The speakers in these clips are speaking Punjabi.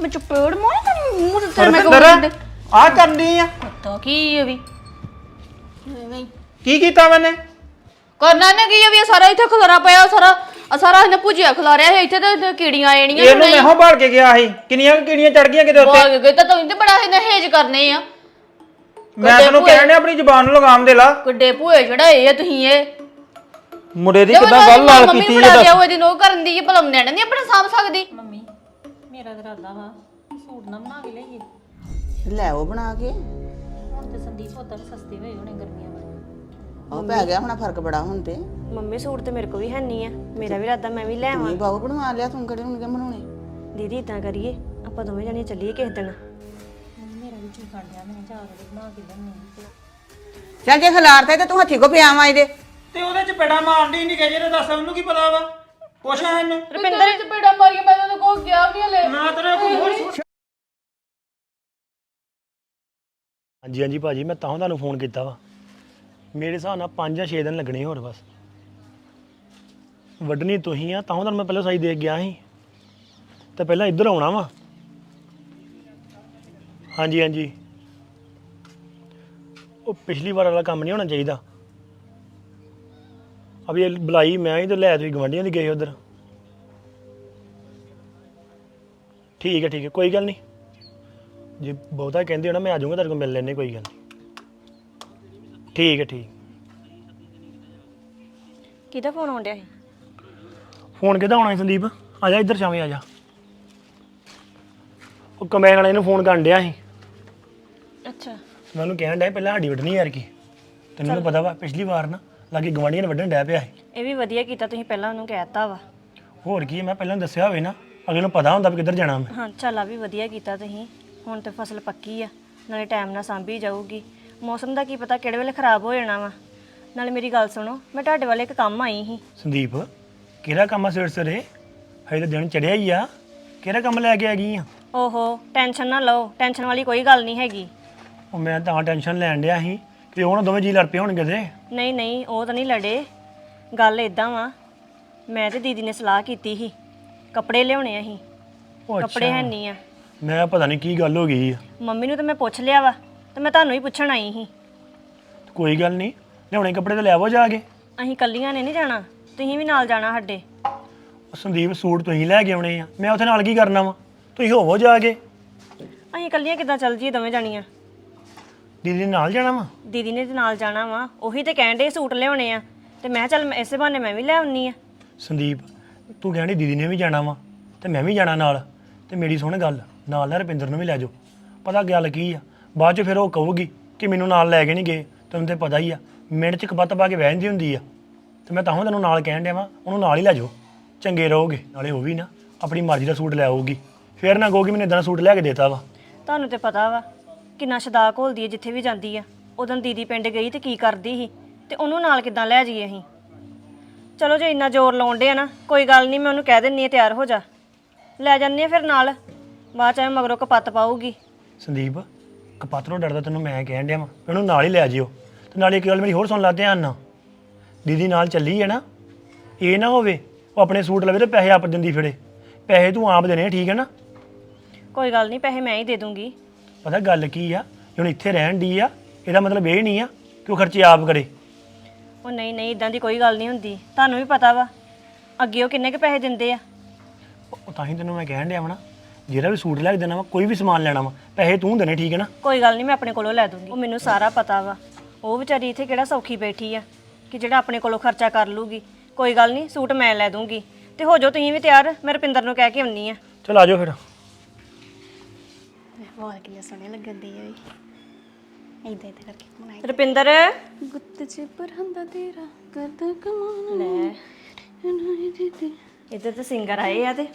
ਮੈਂ ਚਪੇੜ ਮਾਰ ਤੇ ਮੂੰਹ ਤੇ ਤੇਰੇ ਮੈਂ ਰੁਪਿੰਦਰ ਆ ਕਰਨੀ ਆ। ਕੁੱਤਾ ਕੀ ਹੈ ਵੀ? ਐਵੇਂ ਕੀ ਕੀਤਾ ਮੈਨੇ? ਕਰਨਾ ਨੇ ਕੀ ਹੈ ਵੀ ਇਹ ਸਾਰਾ ਇੱਥੇ ਖਲਾਰਾ ਪਿਆ ਸਾਰਾ ਆਹ ਸਾਰਾ ਇਹਨੇ ਭੁਜਿਆ ਖਲਾਰਿਆ ਹੈ ਇੱਥੇ ਤਾਂ ਕੀੜੀਆਂ ਆਣੀਆਂ ਇਹਨੂੰ ਮੈਂ ਹੋ ਭਾਲ ਕੇ ਗਿਆ ਸੀ। ਕਿੰਨੀਆਂ ਕੁ ਕੀੜੀਆਂ ਚੜ ਗਈਆਂ ਕਿਤੇ ਉੱਤੇ? ਭਾਗ ਗਏ ਤਾਂ ਤੂੰ ਤੇ ਬੜਾ ਇਹਨੇ ਹੇਜ ਕਰਨੇ ਆ। ਮੈਂ ਤੈਨੂੰ ਕਹਿਣ ਡਿਆ ਆਪਣੀ ਜ਼ੁਬਾਨ ਨੂੰ ਲਗਾਮ ਦੇ ਲਾ। ਕਿੱਡੇ ਭੂਏ ਚੜਾਏ ਆ ਤੁਸੀਂ ਇਹ। ਮੁੰਡੇ ਦੀ ਕਿਦਾਂ ਗੱਲ ਲਾਲ ਕੀਤੀ ਇਹ ਗਿਆ ਦੱਸ। ਉਹ ਦਿਨ ਉਹ ਕਰਨ ਦੀ ਇਹ ਭਲਮ ਨੈਣ ਨਹੀਂ ਆਪਣਾ ਸਾਂਭ ਸਕਦੀ। ਮੰਮੀ ਮੇਰਾ ਤਾਂ ਇਰਾਦਾ ਵਾ ਸੂਟ ਨਾ ਬਣਾ ਕੇ ਲਈਏ ਲੈ ਉਹ ਬਣਾ ਕੇ। ਹੁਣ ਤੇ ਸੰਦੀਪ ਉਦਾਂ ਵੀ ਸਸਤੇ ਹੋਏ ਹੋਣੇ ਗਰਮੀਆਂ ਵਾਲੇ। ਉਹ ਪੈ ਗਿਆ ਹੁਣ ਫ਼ਰਕ ਬੜਾ ਹੁਣ ਤੇ। ਮੰਮੀ ਸੂਟ ਤੇ ਮੇਰੇ ਕੋਲ ਵੀ ਹੈ ਨਹੀਂ ਆ। ਮੇਰਾ ਵੀ ਇਰਾਦਾ ਮੈਂ ਵੀ ਲੈ ਆਵਾਂ। ਬਾਹੂ ਬਣਵਾ ਲਿਆ ਤੂੰ ਕਿਹੜੇ ਹੁਣ ਕਿ ਬਣਾਉਣੇ? ਦੀਦੀ ਇਦਾਂ ਕਰੀਏ ਆਪਾਂ ਦੋਵੇਂ ਜਣੇ ਚੱਲੀਏ ਕਿਸੇ ਦਿਨ। ਮੰਮੀ ਮੇਰਾ ਵੀ ਜੀ ਕਾਂਡਿਆ ਮੈਂ ਜਾ ਕੇ ਬਣਾ ਕੇ ਲੈਣੀ ਚੱਲ ਜੇ ਖਿਲਾਰਤਾ ਤੇ ਤੂੰ ਹੱਥੀ ਕੋ ਪਿਆ ਵਾ ਇਹਦੇ। ਤੇ ਉਹਦੇ ਚ ਪੇੜਾ ਮਾਰਦੀ ਨਹੀਂ ਕਹਿੰਦੇ ਦੱਸ ਉਹਨੂੰ ਕੀ ਪਤਾ ਵਾ? ਪੁੱਛ ਇਹਨੂੰ। ਰੁਪਿੰਦਰ। ਚ ਪੇੜਾ ਮਾਰੀਆਂ ਮੈਂ ਤੈਨੂੰ ਕੋ ਗਿਆ ਵੀ ਹਲੇ। ਨਾ ਤੇਰੇ ਕੋਈ ਹੋਰ ਹਾਂਜੀ ਹਾਂਜੀ ਭਾਜੀ ਮੈਂ ਤਾਂ ਤੁਹਾਨੂੰ ਫੋਨ ਕੀਤਾ ਵਾ। ਮੇਰੇ ਹਿਸਾਬ ਨਾਲ 5 ਜਾਂ 6 ਦਿਨ ਲੱਗਣੇ ਹੋਰ ਬਸ। ਵੱਢਣੀ ਤੁਸੀਂ ਆ ਤਾਂ ਤੁਹਾਨੂੰ ਮੈਂ ਪਹਿਲਾਂ ਸਾਈ ਦੇ ਕੇ ਗਿਆ ਸੀ। ਤੇ ਪਹਿਲਾਂ ਇੱਧਰ ਆਉਣਾ ਵਾ। ਹਾਂਜੀ ਹਾਂਜੀ। ਉਹ ਪਿਛਲੀ ਵਾਰ ਵਾਲਾ ਕੰਮ ਨਹੀਂ ਹੋਣਾ ਚਾਹੀਦਾ। ਅਭੀ ਇਹ ਬੁਲਾਈ ਮੈਂ ਹੀ ਤੇ ਲੈ ਤੁਸੀਂ ਗਵੰਡੀਆਂ ਦੀ ਗਏ ਉਧਰ। ਠੀਕ ਹੈ ਠੀਕ ਹੈ ਕੋਈ ਗੱਲ ਨਹੀਂ। ਜੇ ਬਹੁਤਾ ਕਹਿੰਦੇ ਹੋ ਨਾ ਮੈਂ ਆ ਜਾਊਂਗਾ ਤੁਹਾਡੇ ਕੋਲ ਮਿਲ ਲੈਣੇ ਕੋਈ ਗੱਲ ਨਹੀਂ। ਠੀਕ ਹੈ ਠੀਕ। ਕਿਹਦਾ ਫੋਨ ਆਉਣ ਡਿਆ ਸੀ? ਫੋਨ ਕਿਹਦਾ ਆਉਣਾ ਸੀ ਸੰਦੀਪ? ਆ ਜਾ ਇੱਧਰ ਛਾਵੇਂ ਆ ਜਾ। ਉਹ ਕਮੈਨ ਵਾਲੇ ਨੂੰ ਫੋਨ ਕਰਨ ਡਿਆ ਸੀ। ਅੱਛਾ। ਮੈਂ ਉਹਨੂੰ ਕਹਿਣ ਡਿਆ ਪਹਿਲਾਂ ਸਾਡੀ ਵੱਢਣੀ ਯਾਰ ਕੀ ਤੈਨੂੰ ਤਾਂ ਪਤਾ ਵਾ ਪਿਛਲੀ ਵਾਰ ਨਾ ਲਾਗੇ ਗਵਾਂਢੀਆਂ ਨੇ ਵੱਢਣ ਡਿਆ ਪਿਆ ਸੀ। ਇਹ ਵੀ ਵਧੀਆ ਕੀਤਾ ਤੁਸੀਂ ਪਹਿਲਾਂ ਉਹਨੂੰ ਕਹਿਤਾ ਵਾ। ਹੋਰ ਕੀ ਮੈਂ ਪਹਿਲਾਂ ਦੱਸਿਆ ਹੋਵੇ ਨਾ ਅਗਲੇ ਨੂੰ ਪਤਾ ਹੁੰਦਾ ਵੀ ਕਿੱਧਰ ਜਾਣਾ ਮੈਂ। ਹਾਂ ਚੱਲ ਆ ਵੀ ਵਧੀਆ ਕੀਤਾ ਤੁਸੀਂ। ਹੁਣ ਤੇ ਫਸਲ ਪੱਕੀ ਆ ਨਾਲੇ ਟਾਈਮ ਨਾਲ ਸਾਂਭੀ ਜਾਊਗੀ। ਮੌਸਮ ਦਾ ਕੀ ਪਤਾ ਕਿਹੜੇ ਵੇਲੇ ਖਰਾਬ ਹੋ ਜਾਣਾ ਵਾ। ਨਾਲੇ ਮੇਰੀ ਗੱਲ ਸੁਣੋ ਮੈਂ ਤੁਹਾਡੇ ਵਾਲੇ ਇੱਕ ਕੰਮ ਆਈ ਸੀ। ਸੰਦੀਪ ਕਿਹੜਾ ਕੰਮ ਆ ਸਿਰ ਸਿਰੇ? ਹਜੇ ਤਾਂ ਦਿਨ ਚੜਿਆ ਹੀ ਆ। ਕਿਹੜਾ ਕੰਮ ਲੈ ਕੇ ਆ ਗਈ ਆ? ਓਹੋ ਟੈਨਸ਼ਨ ਨਾ ਲਓ ਟੈਨਸ਼ਨ ਵਾਲੀ ਕੋਈ ਗੱਲ ਨਹੀਂ ਹੈਗੀ। ਉਹ ਮੈਂ ਤਾਂ ਟੈਨਸ਼ਨ ਲੈਣ ਡਿਆ ਸੀ। ਕਿ ਉਹ ਨਾ ਦੋਵੇਂ ਜੀ ਲੜ ਪਏ ਹੋਣਗੇ ਤੇ? ਨਹੀਂ ਨਹੀਂ ਉਹ ਤਾਂ ਨਹੀਂ ਲੜੇ। ਗੱਲ ਇਦਾਂ ਵਾ ਮੈਂ ਤੇ ਦੀਦੀ ਨੇ ਸਲਾਹ ਕੀਤੀ ਸੀ ਕੱਪੜੇ ਲਿਆਉਣੇ ਅਸੀਂ। ਉਹ ਕੱਪੜੇ ਹੈ ਨਹੀਂ ਆ। ਮੈਂ ਪਤਾ ਨਹੀਂ ਕੀ ਗੱਲ ਹੋ ਗਈ ਆ ਮੰਮੀ ਨੂੰ ਤਾਂ ਮੈਂ ਪੁੱਛ ਲਿਆ ਵਾ ਤੇ ਮੈਂ ਤੁਹਾਨੂੰ ਹੀ ਪੁੱਛਣ ਆਈ ਸੀ। ਕੋਈ ਗੱਲ ਨਹੀਂ ਲਿਆਉਣੇ ਕੱਪੜੇ ਤਾਂ ਲੈ ਆਵੋ ਜਾ ਕੇ। ਅਸੀਂ ਕੱਲੀਆਂ ਨੇ ਨਹੀਂ ਜਾਣਾ ਤੁਸੀਂ ਵੀ ਨਾਲ ਜਾਣਾ ਸਾਡੇ। ਉਹ ਸੰਦੀਪ ਸੂਟ ਤੁਸੀਂ ਲੈ ਕੇ ਆਉਣੇ ਆ। ਮੈਂ ਉੱਥੇ ਨਾਲ ਕੀ ਕਰਨਾ ਵਾ? ਤੁਸੀਂ ਹੋਵੋ ਜਾ ਕੇ। ਅਸੀਂ ਕੱਲੀਆਂ ਕਿੱਦਾਂ ਚੱਲ ਜੀਏ ਦੋਵੇਂ ਜਾਣੀਆਂ। ਦੀਦੀ ਦੇ ਨਾਲ ਜਾਣਾ ਵਾ? ਦੀਦੀ ਨੇ ਤੇ ਨਾਲ ਜਾਣਾ ਵਾ। ਉਹੀ ਤੇ ਕਹਿਣ ਦੇ ਸੂਟ ਲਿਆਉਣੇ ਆ। ਤੇ ਮੈਂ ਕਿਹਾ ਚੱਲ ਇਸੇ ਬਹਾਨੇ ਮੈਂ ਵੀ ਲੈ ਆਉਣੀ ਆ। ਸੰਦੀਪ ਤੂੰ ਕਹਿੰਦੀ ਦੀਦੀ ਨੇ ਵੀ ਜਾਣਾ ਵਾ ਤੇ ਮੈਂ ਵੀ ਜਾਣਾ ਨਾਲ। ਤੇ ਮੇਰੀ ਸੁਣ ਗੱਲ ਨਾਲ ਨਾ ਰੁਪਿੰਦਰ ਨੂੰ ਵੀ ਲੈ ਜਾਓ। ਪਤਾ ਗੱਲ ਕੀ ਆ? ਬਾਅਦ ਚ ਫਿਰ ਉਹ ਕਹੂਗੀ ਕਿ ਮੈਨੂੰ ਨਾਲ ਲੈ ਕੇ ਨਹੀਂ ਗਏ। ਤੈਨੂੰ ਤੇ ਪਤਾ ਹੀ ਆ ਮਿੰਟ ਚ ਕਪੱਤ ਪਾ ਕੇ ਬਹਿ ਜਾਂਦੀ ਹੁੰਦੀ ਆ। ਤੇ ਮੈਂ ਤਾਂ ਹੁਣ ਤੈਨੂੰ ਨਾਲ ਕਹਿਣ ਡਿਆ ਵਾਂ ਉਹਨੂੰ ਨਾਲ ਹੀ ਲੈ ਜਾਓ। ਚੰਗੇ ਰਹੋਗੇ ਨਾਲੇ ਉਹ ਵੀ ਨਾ ਆਪਣੀ ਮਰਜ਼ੀ ਦਾ ਸੂਟ ਲੈ ਆਊਗੀ। ਫਿਰ ਨਾ ਕਹੋਗੀ ਮੈਨੂੰ ਇਦਾਂ ਦਾ ਸੂਟ ਲੈ ਕੇ ਦੇਤਾ ਵਾ। ਤੁਹਾਨੂੰ ਤੇ ਪਤਾ ਵਾ ਕਿੰਨਾ ਸ਼ਦਾ ਘੋਲਦੀ ਹੈ ਜਿੱਥੇ ਵੀ ਜਾਂਦੀ ਆ। ਉਦੋਂ ਦੀਦੀ ਪਿੰਡ ਗਈ ਤੇ ਕੀ ਕਰਦੀ ਸੀ? ਤੇ ਉਹਨੂੰ ਨਾਲ ਕਿੱਦਾਂ ਲੈ ਜਾਈਏ ਅਸੀਂ? ਚਲੋ ਜੇ ਇੰਨਾ ਜ਼ੋਰ ਲਾਉਂਦੇ ਆ ਨਾ ਕੋਈ ਗੱਲ ਨਹੀਂ ਮੈਂ ਉਹਨੂੰ ਕਹਿ ਦਿੰਨੀ ਆ ਤਿਆਰ ਹੋ ਜਾ। ਲੈ ਜਾਂਦੇ ਆ ਫਿਰ ਨਾਲ। ਬਾਅਦ ਚ ਐਵੇਂ ਮਗਰੋਂ ਕਪੱਤ ਪਾਊਗੀ। ਸੰਦੀਪ ਕਪਾਤਰੋਂ ਡਰਦਾ ਤੈਨੂੰ ਮੈਂ ਕਹਿਣ ਡਿਆ ਵਾਂ। ਵੀ ਉਹਨੂੰ ਨਾਲ ਹੀ ਲੈ ਜਿਓ ਤੇ ਨਾਲੇ ਇੱਕ ਗੱਲ ਮੇਰੀ ਹੋਰ ਸੁਣ ਲਾ ਧਿਆਨ ਨਾਲ। ਦੀਦੀ ਨਾਲ ਚੱਲੀ ਹੈ ਨਾ ਇਹ ਨਾ ਹੋਵੇ ਉਹ ਆਪਣੇ ਸੂਟ ਲਵੇ ਤੇ ਪੈਸੇ ਆਪ ਦਿੰਦੀ ਫਿਰੇ। ਪੈਸੇ ਤੂੰ ਆਪ ਦੇਣੇ ਆ, ਠੀਕ ਹੈ ਨਾ? ਕੋਈ ਗੱਲ ਨਹੀਂ ਪੈਸੇ ਮੈਂ ਹੀ ਦੇ ਦੂੰਗੀ। ਪਤਾ ਗੱਲ ਕੀ ਆ? ਜੇ ਹੁਣ ਇੱਥੇ ਰਹਿਣ ਦੀ ਆ ਇਹਦਾ ਮਤਲਬ ਇਹ ਨਹੀਂ ਆ ਕਿ ਉਹ ਖਰਚੇ ਆਪ ਕਰੇ। ਉਹ ਨਹੀਂ ਨਹੀਂ ਇਦਾਂ ਦੀ ਕੋਈ ਗੱਲ ਨਹੀਂ ਹੁੰਦੀ। ਤੁਹਾਨੂੰ ਵੀ ਪਤਾ ਵਾ ਅੱਗੇ ਉਹ ਕਿੰਨੇ ਕੁ ਪੈਸੇ ਦਿੰਦੇ ਆ? ਉਹ ਤਾਂ ਹੀ ਤੈਨੂੰ ਮੈਂ ਕਹਿਣ ਡਿਆ ਵਾ ਨਾ ਜਿਹੜਾ ਵੀ ਸੂਟ ਲੈ ਕੇ ਦੇਣਾ ਵਾ ਕੋਈ ਵੀ ਸਮਾਨ ਲੈਣਾ ਵਾ ਪੈਸੇ ਤੂੰ ਦੇਣੇ ਠੀਕ ਹੈ ਨਾ? ਕੋਈ ਗੱਲ ਨਹੀਂ ਮੈਂ ਆਪਣੇ ਕੋਲੋਂ ਲੈ ਦੂੰਗੀ। ਉਹ ਮੈਨੂੰ ਸਾਰਾ ਪਤਾ ਵਾ। ਉਹ ਵਿਚਾਰੀ ਇੱਥੇ ਕਿਹੜਾ ਸੌਖੀ ਬੈਠੀ ਆ ਕਿ ਜਿਹੜਾ ਆਪਣੇ ਕੋਲੋਂ ਖਰਚਾ ਕਰ ਲੂਗੀ। ਕੋਈ ਗੱਲ ਨਹੀਂ ਸੂਟ ਮੈਂ ਲੈ ਦੂੰਗੀ। ਤੇ ਹੋ ਜਾਓ ਤੁਸੀਂ ਵੀ ਤਿਆਰ ਮੈਂ ਰੁਪਿੰਦਰ ਨੂੰ ਕਹਿ ਕੇ ਆਉਣੀ ਆ। ਚਲ ਆ ਜਾਓ ਫਿਰ। ਵਾਹ ਕਿੰਨੇ ਸੋਹਣੇ ਲੱਗਦੇ ਆ ਇਦਾਂ ਇਦਾਂ ਕਰਕੇ ਬਣਾਈ ਰੁਪਿੰਦਰ। ਗੁੱਤ ਚ ਪਰਹੰਦਾ ਤੇਰਾ ਕਰਦਾ ਕਮਾਨ ਲੈ। ਇੱਧਰ ਤੇ ਸਿੰਗਰ ਆਏ ਆ ਤੇ।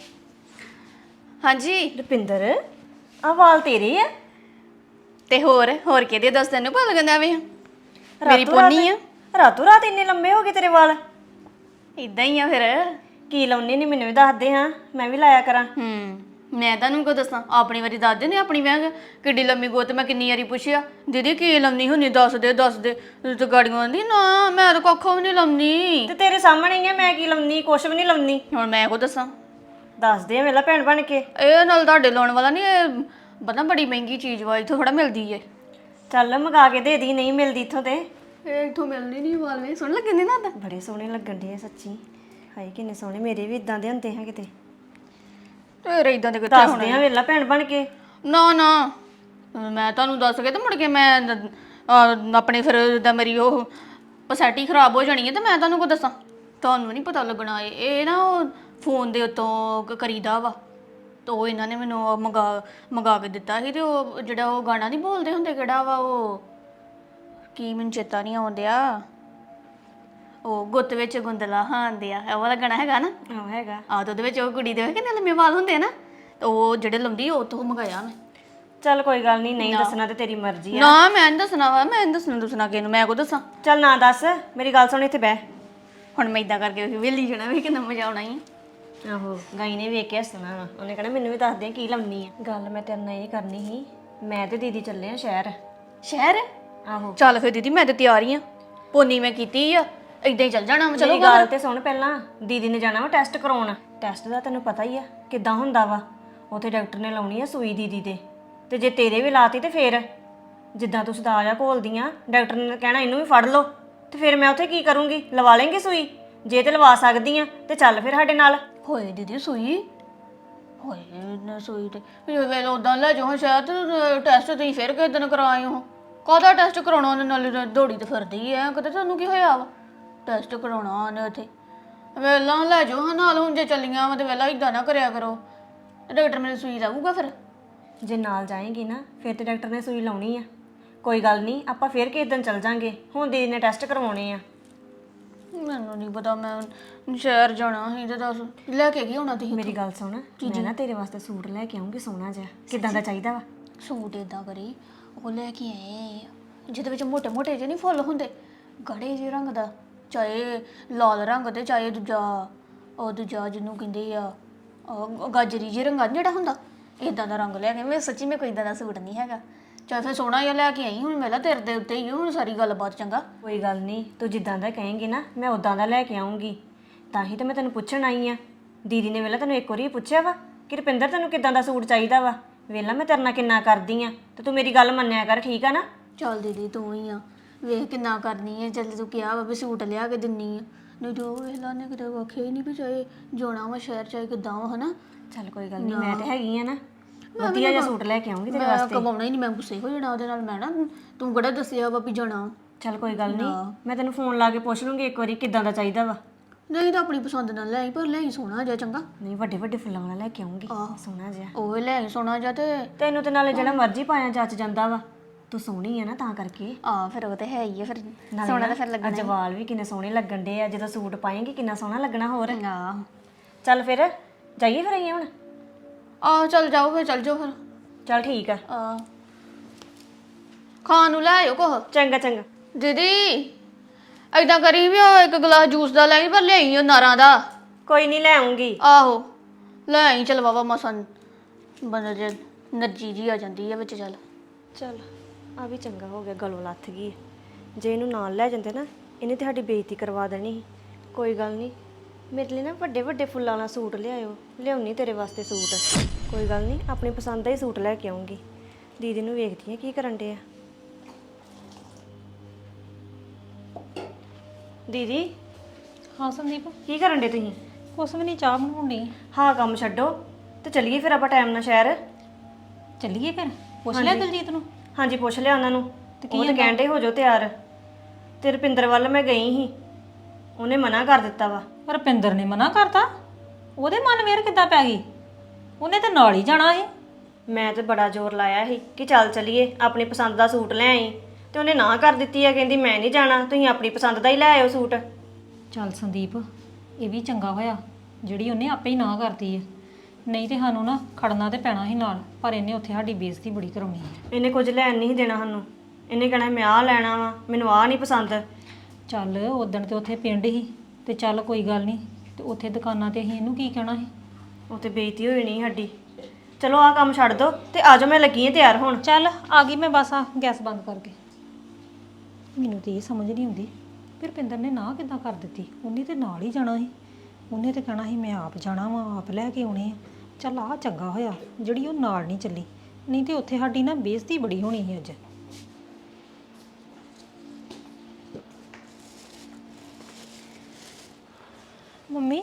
ਹਾਂਜੀ। ਰੁਪਿੰਦਰ ਆ ਵਾਲ ਤੇਰੇ ਆ। ਤੇ ਹੋਰ ਹੋਰ ਕਿਹਦੇ ਦੱਸ ਤੈਨੂੰ ਭਲ ਗੰਦਾ ਵੇ? ਮੇਰੀ ਰਾਤੋਂ ਰਾਤ- ਪੋਨੀ ਆ। ਰਾਤੋਂ ਰਾਤ ਇੰਨੇ ਲੰਮੇ ਹੋ ਗਏ ਤੇਰੇ ਵਾਲ। ਇਦਾਂ ਹੀ ਆ ਫਿਰ। ਕੀ ਲਾਉਣੀ ਨਹੀਂ ਮੈਨੂੰ ਵੀ ਦੱਸ ਦੇ ਹਾਂ ਮੈਂ ਵੀ ਲਾਇਆ ਕਰਾਂ। ਹੂੰ। ਮੈਂ ਤੁਹਾਨੂੰ ਕੋ ਦੱਸਾਂ? ਆਪਣੀ ਵਾਰੀ ਦੱਸ ਦੇ ਨੇ ਆਪਣੀ ਮੈਂ ਕਿੱਡੀ ਲੰਮੀ ਗੋਤ ਮੈਂ ਕਿੰਨੀ ਵਾਰੀ ਪੁੱਛਿਆ ਦੀਦੀ ਕੀ ਲੰਮੀ ਹੁੰਦੀ ਦੱਸ ਦੇ ਦੱਸ ਦੇ। ਤੇ ਗਾੜੀਆਂ ਆਂਦੀ ਨਾ ਮੈਂ ਤਾਂ ਕੱਖੋਂ ਵੀ ਨਹੀਂ ਲੰਮੀ। ਤੇ ਤੇਰੇ ਸਾਹਮਣੇ ਹੀ ਆ ਮੈਂ ਕੀ ਲਾਉਣੀ ਕੁਛ ਵੀ ਨਹੀਂ ਲਾਉਣੀ ਹੁਣ ਮੈਂ ਕੋ ਦੱਸਾਂ। ਦੱਸਦੇ ਆ ਵੇਲਾ ਭੈਣ ਬਣ ਕੇ। ਇਹ ਨਾਲ ਤੁਹਾਡੇ ਲਾਉਣ ਵਾਲਾ ਨਹੀਂ ਇਹ ਪਤਾ ਬੜੀ ਮਹਿੰਗੀ ਚੀਜ਼ ਵਾ ਇੱਥੋਂ ਥੋੜਾ ਮਿਲਦੀ ਏ। ਚੱਲ ਮੰਗਾ ਕੇ ਦੇ ਦੀ ਨਹੀਂ ਮਿਲਦੀ ਇੱਥੋਂ ਤੇ। ਇਹ ਇੱਥੋਂ ਮਿਲਦੀ ਨਹੀਂ ਵਾਲਵੇ ਸੁਣ ਲੱਗੇ ਨੇ ਨਾ ਤਾਂ। ਬੜੇ ਸੋਹਣੇ ਲੱਗਣ ਦੇ ਸੱਚੀ। ਹਾਏ ਕਿੰਨੇ ਸੋਹਣੇ ਮੇਰੇ ਵੀ ਇਦਾਂ ਦੇ ਹੁੰਦੇ ਆ ਕਿਤੇ। ਤੇਰੇ ਇਦਾਂ ਦੇ ਕਿੱਥੇ ਦੱਸਦੇ ਆ ਵੇਲਾ ਭੈਣ ਬਣ ਕੇ। ਨਾ ਨਾ। ਮੈਂ ਤੁਹਾਨੂੰ ਦੱਸ ਕੇ ਤੇ ਮੁੜ ਕੇ ਮੈਂ ਨ- ਅਹ ਆਪਣੇ ਫਿਰ ਜਿੱਦਾਂ ਮੇਰੀ ਉਹ ਪਸੈਟੀ ਖਰਾਬ ਹੋ ਜਾਣੀ ਹੈ ਤੇ ਮੈਂ ਤੁਹਾਨੂੰ ਕੋ ਦੱਸਾਂ। ਤੁਹਾਨੂੰ ਨਹੀਂ ਪਤਾ ਲੱਗਣਾ ਇਹ। ਇਹ ਨਾ ਉਹ ਫੋਨ ਦੇ ਉੱਤੋਂ ਕ- ਕਰੀਦਾ ਵਾ। ਤੇ ਉਹ ਇਹਨਾਂ ਨੇ ਮੈਨੂੰ ਉਹ ਮੰਗਾ ਮੰਗਾ ਕੇ ਦਿੱਤਾ ਸੀ ਤੇ ਉਹ ਜਿਹੜਾ ਉਹ ਗਾਣਾ ਨਹੀਂ ਬੋਲਦੇ ਹੁੰਦੇ ਕਿਹੜਾ ਵਾ ਉਹ? ਕੀ ਮੈਨੂੰ ਚੇਤਾ ਨਹੀਂ ਆਉਂਦਿਆ। ਉਹ ਗੁੱਤ ਵਿੱਚ ਗੁੰਦਲਾ ਹਾਂਦਿਆ ਇਹ ਵਾਲਾ ਗਾਣਾ ਹੈਗਾ ਨਾ? ਆਹ ਹੈਗਾ। ਆ ਤੇ ਉਹਦੇ ਵਿੱਚ ਉਹ ਕੁੜੀ ਦੇ ਕਿੰਨੇ ਲੰਮੇ ਵਾਲ ਹੁੰਦੇ ਆ ਨਾ ਤੇ ਉਹ ਜਿਹੜੇ ਲੰਦੀ ਉਹ ਤੋਂ ਮੰਗਾਇਆ ਮੈਂ ਚੱਲ ਕੋਈ ਗੱਲ ਨਹੀਂ ਨਹੀਂ ਦੱਸਣਾ ਤੇ ਤੇਰੀ ਮਰਜ਼ੀ ਆ। ਨਾ ਮੈਂ ਨੀ ਦੱਸਣਾ ਵਾ ਮੈਂ ਨੀ ਦੱਸਣਾ ਦੱਸਣਾ ਕਿਹਨੂੰ ਮੈਂ ਕੋ ਦੱਸਾਂ? ਚੱਲ ਨਾ ਦੱਸ ਮੇਰੀ ਗੱਲ ਸੁਣ ਇੱਥੇ ਬਹਿ। ਹੁਣ ਮੈਂ ਇਦਾਂ ਕਰਕੇ ਵੇਲੀ ਜਾਣਾ ਵੀ ਕਿੰਨਾ ਮਜ਼ਾ ਆਉਣਾ ਹੀ ਆਹੋ ਗਾਈ ਨੇ ਵੇਖ ਕੇ ਹੱਸਣਾ ਵਾ। ਉਹਨੇ ਕਹਿਣਾ ਮੈਨੂੰ ਵੀ ਦੱਸ ਦੇ ਕੀ ਲੰਮੀ ਆ। ਗੱਲ ਮੈਂ ਤੇਰੇ ਨਾਲ ਇਹ ਕਰਨੀ ਸੀ ਮੈਂ ਤੇ ਦੀਦੀ ਚੱਲੇ ਆ ਸ਼ਹਿਰ। ਸ਼ਹਿਰ? ਆਹੋ। ਚੱਲ ਫਿਰ ਦੀਦੀ ਮੈਂ ਤੇ ਤਿਆਰ ਹੀ ਆ। ਪੋਨੀ ਮੈਂ ਕੀਤੀ ਆ ਇਦਾਂ ਹੀ ਚੱਲ ਜਾਣਾ ਵਾ, ਚਲੋ ਮੇਰੀ ਗੱਲ ਤੇ ਸੁਣ ਪਹਿਲਾਂ ਦੀਦੀ ਨੇ ਜਾਣਾ ਵਾ ਟੈਸਟ ਕਰਾਉਣ। ਟੈਸਟ ਦਾ ਤੈਨੂੰ ਪਤਾ ਹੀ ਆ ਕਿੱਦਾਂ ਹੁੰਦਾ ਵਾ। ਉਥੇ ਡਾਕਟਰ ਨੇ ਲਾਉਣੀ ਆ ਸੂਈ ਦੀਦੀ ਤੇ ਤੇ ਜੇ ਤੇਰੇ ਵੀ ਲਾਤੀ ਤੇ ਫੇਰ ਜਿੱਦਾਂ ਤੂੰ ਸਦਾ ਜਾ ਘੋਲਦੀਆਂ ਡਾਕਟਰ ਨੇ ਕਹਿਣਾ ਇਹਨੂੰ ਵੀ ਫੜ ਲਓ। ਤੇ ਫਿਰ ਮੈਂ ਉਥੇ ਕੀ ਕਰੂੰਗੀ? ਲਵਾ ਲੇਂਗੇ ਸੂਈ? ਜੇ ਤੇ ਲਵਾ ਸਕਦੀ ਆ ਤੇ ਚੱਲ ਫਿਰ ਸਾਡੇ ਨਾਲ। ਹੋਏ ਦੀਦੀ ਸੂਈ। ਹੋਏ ਨਾ ਸੂਈ ਤੇ। ਵੀ ਵੇਲੇ ਉਦਾਂ ਲੈ ਜਾਓ ਸ਼ਾਇਦ ਟੈਸਟ ਤੁਸੀਂ ਫਿਰ ਕਿਸ ਦਿਨ ਕਰਾਏ ਹੋ ਕਾਹਦਾ ਟੈਸਟ ਕਰਾਉਣਾ ਉਹਨੇ ਨਾਲ? ਦੌੜੀ ਤੇ ਫਿਰਦੀ ਐ ਕਿਤੇ ਤੁਹਾਨੂੰ ਕੀ ਹੋਇਆ ਵਾ? ਟੈਸਟ ਕਰਾਉਣਾ ਉਹਨੇ ਉੱਥੇ। ਵੇਲਾ ਲੈ ਜਾਓ ਹਾਂ ਨਾਲ ਹੁਣ ਚੱਲੀਆਂ ਵਾ ਤੇ ਵੇਲਾ ਇਦਾਂ ਨਾ ਕਰਿਆ ਕਰੋ। ਡਾਕਟਰ ਮੇਰੇ ਸੂਈ ਲਾਊਗਾ ਫਿਰ? ਜੇ ਨਾਲ ਜਾਏਗੀ ਨਾ ਫਿਰ ਤੇ ਡਾਕਟਰ ਨੇ ਸੂਈ ਲਾਉਣੀ ਆ। ਕੋਈ ਗੱਲ ਨਹੀਂ ਆਪਾਂ ਫਿਰ ਕਿਸੇ ਦਿਨ ਚੱਲ ਜਾਾਂਗੇ। ਹੁਣ ਦੀਦੀ ਨੇ ਟੈਸਟ ਕਰਵਾਉਣੇ ਆ। ਮੈਨੂੰ ਨਹੀਂ ਪਤਾ ਮੈਂ ਸ਼ਹਿਰ ਜਾਣਾ ਸੀ ਤੇ ਦੱਸ ਲੈ ਕੇ ਕੀ ਹੋਣਾ ਤੁਸੀਂ ਮੇਰੀ ਗੱਲ ਸੁਣ ਮੈਂ ਨਾ ਤੇਰੇ ਵਾਸਤੇ ਸੂਟ ਲੈ ਕੇ ਆਉਂਗੀ ਸੋਹਣਾ ਜਿਹਾ। ਕਿਦਾਂ ਦਾ ਚਾਹੀਦਾ ਵਾ? ਸੂਟ ਇਦਾਂ ਕਰੀ ਉਹ ਲੈ ਕੇ ਆਏ ਜਿਹਦੇ ਵਿੱਚ ਮੋਟੇ ਮੋਟੇ ਜਿਹੇ ਨਹੀਂ ਫੁੱਲ ਹੁੰਦੇ ਗੜੇ ਜਿਹੇ ਰੰਗ ਦਾ। ਚਾਹੇ ਲਾਲ ਰੰਗ ਤੇ ਚਾਹੇ ਦੂਜਾ ਉਹ ਦੂਜਾ ਜਿਹਨੂੰ ਕਹਿੰਦੇ ਆ ਉਹ ਗਾਜਰੀ ਜਿਹੇ ਰੰਗਾਂ ਜਿਹੜਾ ਹੁੰਦਾ ਇਦਾਂ ਦਾ ਰੰਗ ਲੈ ਕੇ ਮੈਂ ਸੱਚੀ ਮੈਂ ਕੋਈ ਇਦਾਂ ਦਾ ਸੂਟ ਨਹੀਂ ਹੈਗਾ। ਚੱਲ ਫਿਰ ਸੋਹਣਾ ਜਿਹਾ ਲੈ ਕੇ ਆਈ ਹੁਣ ਮੈਂ ਲਾ ਤੇਰੇ ਦੇ ਉੱਤੇ ਹੀ ਆ, ਹੁਣ ਸਾਰੀ ਗੱਲਬਾਤ ਚੰਗਾ। ਕੋਈ ਗੱਲ ਨਹੀਂ ਤੂੰ ਜਿੱਦਾਂ ਦਾ ਕਹੇਂਗੀ ਨਾ ਮੈਂ ਉਦਾਂ ਦਾ ਲੈ ਕੇ ਆਉਂਗੀ ਤਾਂ ਹੀ ਤਾਂ ਮੈਂ ਤੈਨੂੰ ਪੁੱਛਣ ਆਈ ਆ। ਦੀਦੀ ਨੇ ਵੇਲਾ ਤੈਨੂੰ ਇੱਕ ਵਾਰੀ ਪੁੱਛਿਆ ਵਾ ਕਿ ਰੁਪਿੰਦਰ ਤੈਨੂੰ ਕਿੱਦਾਂ ਦਾ ਸੂਟ ਚਾਹੀਦਾ ਵਾ? ਵੇਲਾ ਮੈਂ ਤੇਰੇ ਨਾਲ ਕਿੰਨਾ ਕਰਦੀ ਆ ਤੇ ਤੂੰ ਮੇਰੀ ਗੱਲ ਮੰਨਿਆ ਕਰ ਠੀਕ ਆ ਨਾ? ਚੱਲ ਦੀਦੀ ਤੂੰ ਹੀ ਆ। ਵੇਖ ਕਿੰਨਾ ਕਰਨੀ ਹੈ ਚੱਲ ਤੂੰ ਕਿਹਾ ਵਾ ਵੀ ਸੂਟ ਲਿਆ ਕੇ ਦਿੰਨੀ ਆ। ਨਹੀਂ ਜੋ ਵੇਲਾ ਨੇ ਕਿਤੇ ਆਖਿਆ ਹੀ ਨਹੀਂ ਵੀ ਚਾਹੇ ਜਾਣਾ ਵਾ ਸ਼ਹਿਰ ਚਾਹੇ ਕਿੱਦਾਂ ਵਾ ਹਨਾ? ਚੱਲ ਕੋਈ ਗੱਲ ਨਹੀਂ ਮੈਂ ਤੇ ਹੈਗੀ ਆ ਨਾ। ਵਧੀਆ ਜਿਹਾ ਸੂਟ ਲੈ ਕੇ ਆਉਂਗੀ ਤੇਰੇ ਮੈਂ ਵਾਸਤੇ। ਕਮਾਉਣਾ ਹੀ ਨਹੀਂ ਮੈਂ ਗੁੱਸੇ ਹੋ ਜਾਣਾ ਉਹਦੇ ਨਾਲ ਮੈਂ ਨਾ ਤੂੰ ਕਿਹੜਾ ਦੱਸਿਆ ਵਾ ਵੀ ਜਾਣਾ। ਚੱਲ ਕੋਈ ਗੱਲ ਨਹੀਂ ਮੈਂ ਤੈਨੂੰ ਫੋਨ ਲਾ ਕੇ ਪੁੱਛ ਲੂੰਗੀ ਇੱਕ ਵਾਰੀ ਕਿੱਦਾਂ ਦਾ ਚਾਹੀਦਾ ਵਾ। ਨਹੀਂ ਤਾਂ ਆਪਣੀ ਪਸੰਦ ਨਾਲ ਲੈ ਆਈ ਪਰ ਲੈ ਆਈ ਸੋਹਣਾ ਜਿਹਾ ਚੰਗਾ। ਨਹੀਂ ਵੱਡੇ ਵੱਡੇ ਫੁੱਲਾਂ ਵਾਲਾ ਲੈ ਕੇ ਆਉਂਗੀ ਸੋਹਣਾ ਜਿਹਾ। ਉਹ ਲੈ ਆਈ ਸੋਹਣਾ ਜਿਹਾ ਤੇ ਤੈਨੂੰ ਤੇ ਨਾਲੇ ਜਿਹੜਾ ਮਰਜ਼ੀ ਪਾਇਆ ਜੱਚ ਜਾਂਦਾ ਵਾ। ਤੂੰ ਸੋਹਣੀ ਆ ਨਾ ਤਾਂ ਕਰਕੇ। ਆ ਫਿਰ ਉਹ ਤੇ ਹੈ ਹੀ ਆ ਫਿਰ ਸੋਹਣਾ ਤਾਂ ਫਿਰ ਲੱਗਣਾ ਅੱਜ ਵਾਲ ਵੀ ਕਿੰਨੇ ਸੋਹਣੇ ਲੱਗਣ ਡੇ ਆ ਜਦੋਂ ਸੂਟ ਪਾਏਂਗੀ ਕਿੰਨਾ ਸੋਹਣਾ ਲੱਗਣਾ ਹੋਰ। ਆ ਚੱਲ ਫਿਰ ਜਾਈਏ ਫਿਰ ਆਈਏ ਹੁਣ? ਆ ਚੱਲ ਜਾਓ ਫਿਰ ਚੱਲ ਜਾਓ ਫਿਰ। ਚੱਲ ਠੀਕ ਆ। ਆ ਖਾਣ ਨੂੰ ਲੈ ਆਇਓ ਚੰਗਾ ਚੰਗਾ। ਦੀਦੀ ਐਦਾਂ ਕਰੀ ਵੀ ਉਹ ਇੱਕ ਗਲਾਸ ਜੂਸ ਦਾ ਲੈ ਆਈ ਪਰ ਲਿਆਈ ਉਹ ਨਾਰਾਂ ਦਾ। ਕੋਈ ਨਹੀਂ ਲੈ ਆਉਂਗੀ ਆਹੋ। ਲੈ ਆਈ ਚਲ ਬਾਬਾ ਮਸਨ ਬੰਦੇ ਜੇ ਨਰਜੀ ਜੀ ਆ ਜਾਂਦੀ ਆ ਵਿੱਚ ਚੱਲ। ਚੱਲ। ਆ ਵੀ ਚੰਗਾ ਹੋ ਗਿਆ ਗਲੋਂ ਲੱਥ ਗਈ ਜੇ ਇਹਨੂੰ ਨਾਲ ਲੈ ਜਾਂਦੇ ਨਾ ਇਹਨੇ ਤੇ ਸਾਡੀ ਬੇਇੱਜ਼ਤੀ ਕਰਵਾ ਦੇਣੀ ਸੀ। ਕੋਈ ਗੱਲ ਨਹੀਂ ਮੇਰੇ ਲਈ ਨਾ ਵੱਡੇ ਵੱਡੇ ਫੁੱਲਾਂ ਵਾਲਾ ਸੂਟ ਲਿਆਇਓ ਲਿਆਉਣੀ ਤੇਰੇ ਵਾਸਤੇ ਸੂਟ। ਕੋਈ ਗੱਲ ਨਹੀਂ ਆਪਣੀ ਪਸੰਦ ਦਾ ਹੀ ਸੂਟ ਲੈ ਕੇ ਆਉਂਗੀ ਦੀਦੀ ਨੂੰ ਵੇਖਦੀ ਆ ਕੀ ਕਰਨ ਦੇ ਆ। ਦੀਦੀ? ਹਾਂ ਸੰਦੀਪ। ਕੀ ਕਰਨ ਦੇ ਤੁਸੀਂ? ਕੁਛ ਵੀ ਨਹੀਂ ਚਾਹ ਬਣਾਉਣੀ ਹਾਂ ਕੰਮ ਛੱਡੋ ਤੇ ਚੱਲੀਏ ਫਿਰ ਆਪਾਂ ਟਾਈਮ ਨਾਲ ਸ਼ਹਿਰ। ਚੱਲੀਏ ਫਿਰ? ਪੁੱਛ ਲਿਆ ਦਲਜੀਤ ਨੂੰ? ਹਾਂਜੀ ਪੁੱਛ ਲਿਆ ਉਹਨਾਂ ਨੂੰ। ਉਹ ਤਾਂ ਕਹਿੰਦੇ ਹੋ ਜਾਓ ਤਿਆਰ। ਤੇ ਰੁਪਿੰਦਰ ਵੱਲ ਮੈਂ ਗਈ ਸੀ। ਉਹਨੇ ਮਨਾ ਕਰ ਦਿੱਤਾ ਵਾ। ਰੁਪਿੰਦਰ ਨੇ ਮਨਾ ਕਰਤਾ? ਉਹਦੇ ਮਨ ਮੇਰ ਕਿੱਦਾਂ ਪੈ ਗਈ? ਉਹਨੇ ਤਾਂ ਨਾਲ ਹੀ ਜਾਣਾ ਸੀ। ਮੈਂ ਤੇ ਬੜਾ ਜ਼ੋਰ ਲਾਇਆ ਸੀ ਕਿ ਚੱਲ ਚਲੀਏ ਆਪਣੀ ਪਸੰਦ ਦਾ ਸੂਟ ਲੈ ਆਈ। ਤੇ ਉਹਨੇ ਨਾ ਕਰ ਦਿੱਤੀ ਹੈ ਕਹਿੰਦੀ ਮੈਂ ਨਹੀਂ ਜਾਣਾ ਤੁਸੀਂ ਆਪਣੀ ਪਸੰਦ ਦਾ ਹੀ ਲੈ ਆਇਓ ਸੂਟ। ਚੱਲ ਸੰਦੀਪ ਇਹ ਵੀ ਚੰਗਾ ਹੋਇਆ। ਜਿਹੜੀ ਉਹਨੇ ਆਪੇ ਹੀ ਨਾ ਕਰਤੀ ਹੈ ਨਹੀਂ ਤੇ ਸਾਨੂੰ ਨਾ ਖੜਨਾ ਤੇ ਪੈਣਾ ਸੀ ਨਾਲ ਪਰ ਇਹਨੇ ਉੱਥੇ ਸਾਡੀ ਬੇਇੱਜ਼ਤੀ ਬੜੀ ਕਰਾਉਣੀ ਹੈ। ਇਹਨੇ ਕੁਝ ਲੈਣ ਨਹੀਂ ਸੀ ਦੇਣਾ ਸਾਨੂੰ। ਇਹਨੇ ਕਹਿਣਾ ਮੈਂ ਆਹ ਲੈਣਾ ਵਾ ਮੈਨੂੰ ਆਹ ਨਹੀਂ ਪਸੰਦ। ਚੱਲ ਉਦਣ ਤੇ ਉੱਥੇ ਪਿੰਡ ਹੀ ਤੇ ਚੱਲ ਕੋਈ ਗੱਲ ਨਹੀਂ ਤੇ ਉੱਥੇ ਦੁਕਾਨਾਂ ਤੇ ਅਸੀਂ ਇਹਨੂੰ ਕੀ ਕਹਿਣਾ ਸੀ? ਉਹ ਤੇ ਬੇਇੱਜ਼ਤੀ ਹੋਈ ਨਹੀਂ ਸਾਡੀ। ਚਲੋ ਆਹ ਕੰਮ ਛੱਡ ਦੋ ਤੇ ਆਜੋ ਮੈਂ ਲੱਗੀ ਹਾਂ ਤਿਆਰ ਹੁਣ। ਚੱਲ ਆ ਗਈ ਮੈਂ ਬਸ ਆ ਗੈਸ ਬੰਦ ਕਰਕੇ। ਮੈਨੂੰ ਤੇ ਇਹ ਸਮਝ ਨਹੀਂ ਆਉਂਦੀ ਫਿਰ ਪਿੰਦਰ ਨੇ ਨਾ ਕਿੱਦਾਂ ਕਰ ਦਿੱਤੀ? ਉਹਨੇ ਤੇ ਨਾਲ ਹੀ ਜਾਣਾ ਸੀ। ਉਹਨੇ ਤੇ ਕਹਿਣਾ ਸੀ ਮੈਂ ਆਪ ਜਾਣਾ ਵਾਂ ਆਪ ਲੈ ਕੇ ਆਉਣੇ ਆ। ਚੱਲ ਆ ਚੰਗਾ ਹੋਇਆ ਜਿਹੜੀ ਉਹ ਨਾਲ ਨਹੀਂ ਚੱਲੀ। ਨਹੀਂ ਤੇ ਉੱਥੇ ਸਾਡੀ ਨਾ ਬੇਇੱਜ਼ਤੀ ਬੜੀ ਹੋਣੀ ਸੀ ਅੱਜ। ਮੰਮੀ